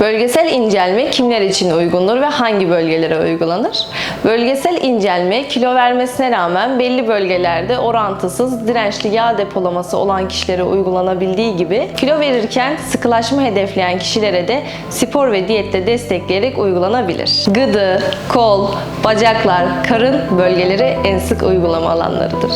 Bölgesel incelme kimler için uygundur ve hangi bölgelere uygulanır? Bölgesel incelme kilo vermesine rağmen belli bölgelerde orantısız dirençli yağ depolaması olan kişilere uygulanabildiği gibi kilo verirken sıkılaşma hedefleyen kişilere de spor ve diyette destekleyerek uygulanabilir. Gıdı, kol, bacaklar, karın bölgeleri en sık uygulama alanlarıdır.